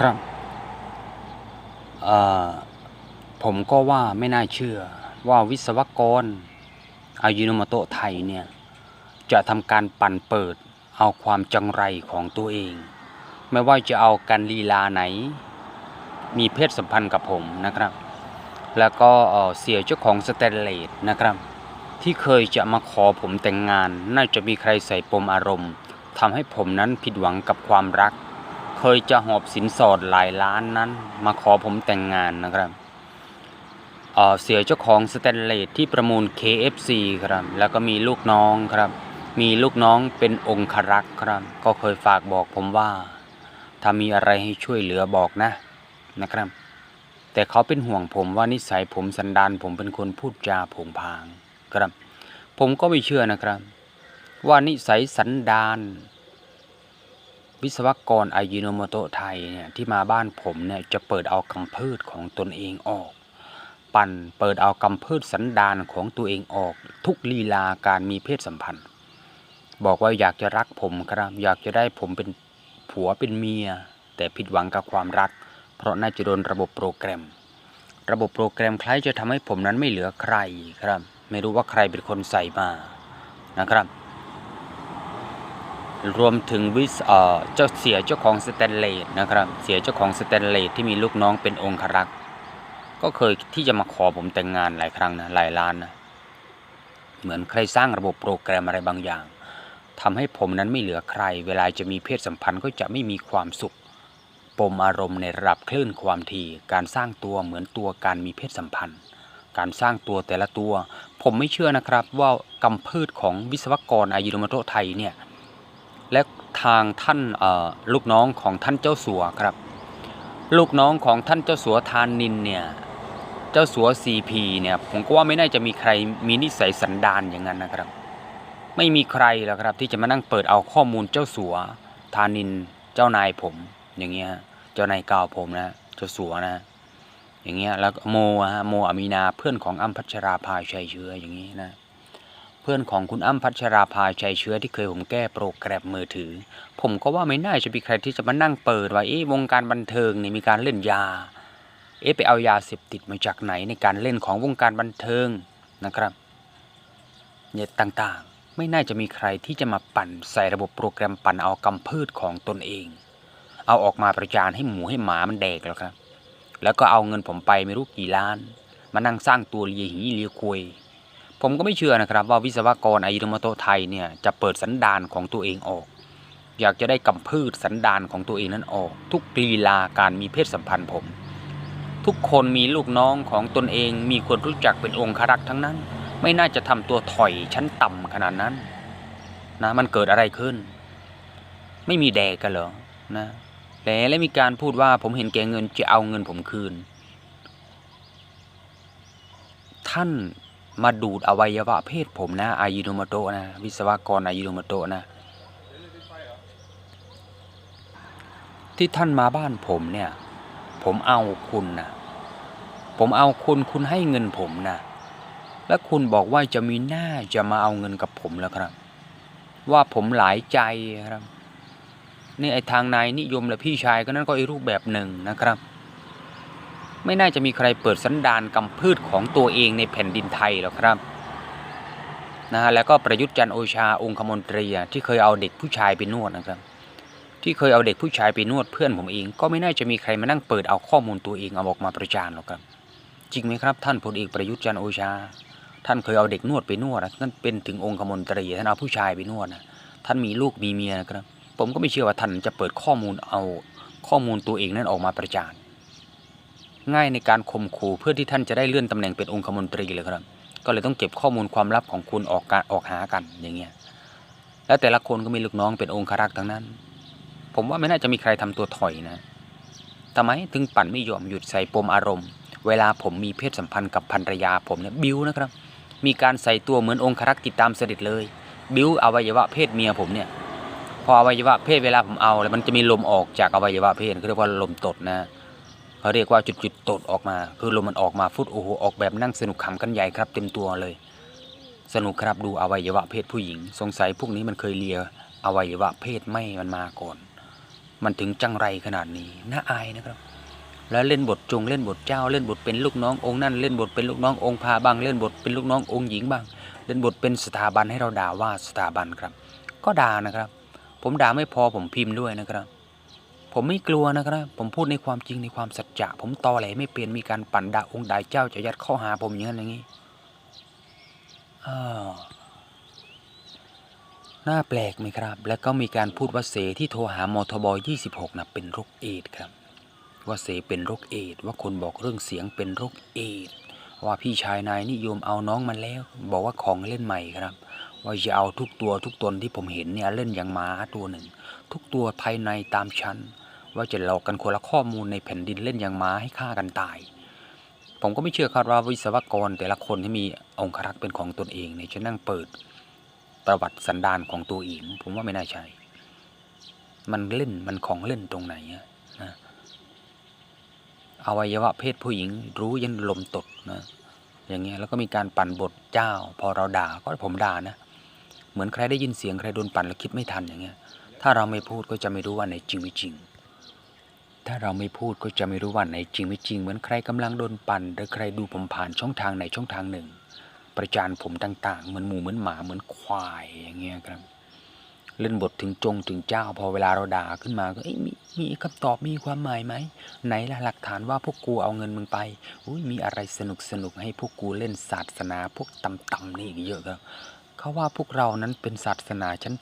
ครับผมก็ว่าไม่น่าเชื่อว่าวิศวกรอายุโนมโตไทยเนี่ย จะทำการปั่นเปิดเอาความจังไรของตัวเอง ไม่ว่าจะเอาการลีลาไหน มีเพศสัมพันธ์กับผมนะครับ แล้วก็เสียเจ้าของสแตนเลสนะครับ ที่เคยจะมาขอผมแต่งงาน น่าจะมีใครใส่ปมอารมณ์ทำให้ผมนั้นผิดหวังกับความรัก เคยจะหอบสินสอดหลายล้านนั้น มาขอผมแต่งงานนะครับเเสียเจ้าของสแตนเลสที่ประมูล KFC ครับ แล้วก็มีลูกน้องครับ มีลูกน้องเป็นองครักษ์ครับ ก็เคยฝากบอกผมว่า ถ้ามีอะไรให้ช่วยเหลือบอกนะนะครับ แต่เขาเป็นห่วงผมว่านิสัยผมสันดานผมเป็นคนพูดจาผงผางครับ ผมก็ไม่เชื่อนะครับ ว่านิสัยสันดาน วิศวกรอายุโนโมโตะไทยเนี่ยที่มาบ้านผมเนี่ยจะเปิดเอากำพืชของตนเองออก ปั่นเปิดเอากำพืชสันดานของตัวเองออก ทุกลีลาการมีเพศสัมพันธ์ บอกว่าอยากจะรักผมครับ อยากจะได้ผมเป็นผัวเป็นเมีย แต่ผิดหวังกับความรัก เพราะน่าจะโดนระบบโปรแกรม ระบบโปรแกรมคล้ายจะทำให้ผมนั้นไม่เหลือใครครับ ไม่รู้ว่าใครเป็นคนใส่มานะครับ รวมถึงวิสเจ้าเสียเจ้าของสแตนเลสนะครับ เสียเจ้าของสแตนเลสที่มีลูกน้องเป็นองครักษ์ก็เคยที่จะมาขอผมแต่งงานหลายครั้งนะหลายล้านนะเหมือนใครสร้างระบบโปรแกรมอะไรบางอย่างทำให้ผมนั้นไม่เหลือใคร เวลาจะมีเพศสัมพันธ์ก็จะไม่มีความสุข ปมอารมณ์ในระดับคลื่นความถี่ การสร้างตัวเหมือนตัวการมีเพศสัมพันธ์ การสร้างตัวแต่ละตัว ผมไม่เชื่อนะครับว่ากำพืชของวิศวกรอายุโนโมโตไทยเนี่ย และทางท่านลูกน้องของท่านเจ้าสัวครับ ลูกน้องของท่านเจ้าสัวทานนินเนี่ยเจ้าสัวซีพีเนี่ยผมก็ว่าไม่น่าจะมีใครมีนิสัยสันดานอย่างนั้นนะครับ ไม่มีใครหรอกครับที่จะมานั่งเปิดเอาข้อมูลเจ้าสัวทานินเจ้านายผม อย่างเงี้ยเจ้านายเก่าผมนะเจ้าสัวนะอย่างเงี้ยแล้วโมอะฮะโมอามีนาเพื่อนของอัมพัชราภาชัยเชื้ออย่างงี้นะ เพื่อนของคุณอ้ำพัชราภาชัยเชื้อที่เคยผมแก้โปรแกรมมือถือ ผมก็ว่าไม่น่าจะมีใครที่จะมานั่งเปิดว่าเอ๊ะวงการบันเทิงนี่มีการเล่นยา เอ๊ะไปเอายาเสพติดมาจากไหนในการเล่นของวงการบันเทิงนะครับเนี่ยต่างๆ ไม่น่าจะมีใครที่จะมาปั่นใส่ระบบโปรแกรมปั่นเอากำพืชของตนเอง เอาออกมาประจานให้หมูให้หมามันแดกแล้วครับ แล้วก็เอาเงินผมไปไม่รู้กี่ล้าน มานั่งสร้างตัวเลียหีเลียคุย ผมก็ไม่เชื่อนะครับว่าวิศวกรอายุโนมโตไทยเนี่ยจะเปิดสันดานของตัวเองออก อยากจะได้กำพืชสันดานของตัวเองนั้นออก ทุกลีลาการมีเพศสัมพันธ์ผม ทุกคนมีลูกน้องของตนเองมีคนรู้จักเป็นองครักษ์ทั้งนั้น ไม่น่าจะทำตัวถอยชั้นต่ำขนาดนั้นนะมันเกิดอะไรขึ้น ไม่มีแดกกันเหรอนะแต่และมีการพูดว่าผมเห็นแก่เงินจะเอาเงินผมคืน ท่าน มาดูดอวัยวะเพศผมนะอายุโนมโตะนะวิศวกรอายุโนมโตะนะที่ท่านมาบ้านผมเนี่ย ผมเอาคุณนะผมเอาคุณคุณให้เงินผมนะและคุณบอกว่าจะมีหน้าจะมาเอาเงินกับผมแล้วครับ ว่าผมหลายใจครับนี่ไอทางนายนิยมและพี่ชายก็นั่นก็อีรูปแบบหนึ่งนะครับ ไม่น่าจะมีใครเปิดสันดานกำพืชของตัวเองในแผ่นดินไทยหรอกครับนะฮะแล้วก็ประยุทธ์จันโอชาองคมนตรีที่เคยเอาเด็กผู้ชายไปนวดนะครับ ที่เคยเอาเด็กผู้ชายไปนวดเพื่อนผมเอง ก็ไม่น่าจะมีใครมานั่งเปิดเอาข้อมูลตัวเองเอาออกมาประจานหรอกครับ จริงไหมครับ ท่านพลเอกประยุทธ์จันโอชา ท่านเคยเอาเด็กนวดไปนวดนะท่านเป็นถึงองคมนตรีท่านเอาผู้ชายไปนวดนะท่านมีลูกมีเมียนะครับ ผมก็ไม่เชื่อว่าท่านจะเปิดข้อมูลเอาข้อมูลตัวเองนั้นออกมาประจาน ง่ายในการข่มขู่เพื่อที่ท่านจะได้เลื่อนตำแหน่งเป็นองคมนตรีเลยครับ ก็เลยต้องเก็บข้อมูลความลับของคุณออกการออกหากันอย่างเงี้ยแล้วแต่ละคนก็มีลูกน้องเป็นองครักษ์ทั้งนั้น ผมว่าไม่น่าจะมีใครทำตัวถอยนะทำไมถึงปั่นไม่ยอมหยุดใส่ปมอารมณ์ เวลาผมมีเพศสัมพันธ์กับภรรยาผมเนี่ยบิวนะครับ มีการใส่ตัวเหมือนองครักษ์ติดตามเสด็จเลย บิวอวัยวะเพศเมียผมเนี่ยพออวัยวะเพศเวลาผมเอาแล้วมันจะมีลมออกจากอวัยวะเพศเขาเรียกว่าลมตดนะ เขาเรียกว่าจุดๆตดออกมา คือลมมันออกมาฟุตโอ้โหออกแบบนั่งสนุกขำกันใหญ่ครับ เต็มตัวเลย สนุกครับดูอวัยวะเพศผู้หญิง สงสัยพวกนี้มันเคยเลียอวัยวะเพศไม่มันมาก่อน มันถึงจังไรขนาดนี้น่าอายนะครับ แล้วเล่นบทจงเล่นบทเจ้าเล่นบทเป็นลูกน้ององค์นั่นเล่นบทเป็นลูกน้ององค์พาบ้างเล่นบทเป็นลูกน้ององค์หญิงบ้าง เล่นบทเป็นสถาบันให้เราด่าว่าสถาบันครับ ก็ด่านะครับ ผมด่าไม่พอผมพิมพ์ด้วยนะครับ ผมไม่กลัวนะครับ ผมพูดในความจริงในความสัจจะ ผมตอแหลไม่เปลี่ยนมีการปั่นด่าองค์ดาเจ้าจะยัดเข้าหาผมอย่างนั้นอย่างนี้อ้าวน่าแปลกไหมครับ แล้วก็มีการพูดว่าเสที่โทรหามทบ26นะเป็นโรคเอดครับ ว่าเสเป็นโรคเอดว่าคนบอกเรื่องเสียงเป็นโรคเอดว่าพี่ชายนายนิยมเอาน้องมันแล้ว บอกว่าของเล่นใหม่ครับ ว่าจะเอาทุกตัวทุกตนที่ผมเห็นเนี่ยเล่นอย่างหมาตัวหนึ่ง ทุกตัวภายในตามชั้น ว่าจะหลอกกันคนละข้อมูลในแผ่นดินเล่นอย่างหมาให้ฆ่ากันตาย ผมก็ไม่เชื่อครับว่าวิศวกรแต่ละคนที่มีองครักษ์เป็นของตนเองเนี่ยจะนั่งเปิด ประวัติสันดานของตัวเองผมว่าไม่น่าใช่มันเล่นมันของเล่นตรงไหนนะอวัยวะเพศผู้หญิงรู้ยันลมตดนะ อย่างเงี้ยแล้วก็มีการปั่นบทเจ้า พอเราด่าก็ผมด่านะ เหมือนใครได้ยินเสียงใครโดนปั่นแล้วคิดไม่ทันอย่างเงี้ย ถ้าเราไม่พูดก็จะไม่รู้ว่าไหนจริงไม่จริง ถ้าเราไม่พูดก็จะไม่รู้ว่าไหนจริงไม่จริงเหมือนใครกำลังโดนปั่นหรือใครดูผมผ่านช่องทางไหนช่องทางหนึ่ง ประจานผมต่าง ๆ เหมือนหมูเหมือนหมาเหมือนควายอย่างเงี้ยครับ เล่นบทถึงจงถึงเจ้าพอเวลาเราด่าขึ้นมาก็มีมีคำตอบมีความหมายไหมไหนล่ะหลักฐานว่าพวกกูเอาเงินมึงไปอุ้ยมีอะไรสนุกสนุกให้พวกกูเล่นศาสนาพวกต่ำๆนี่อีกเยอะครับเขาว่าพวกเรานั้นเป็นศาสนาชั้น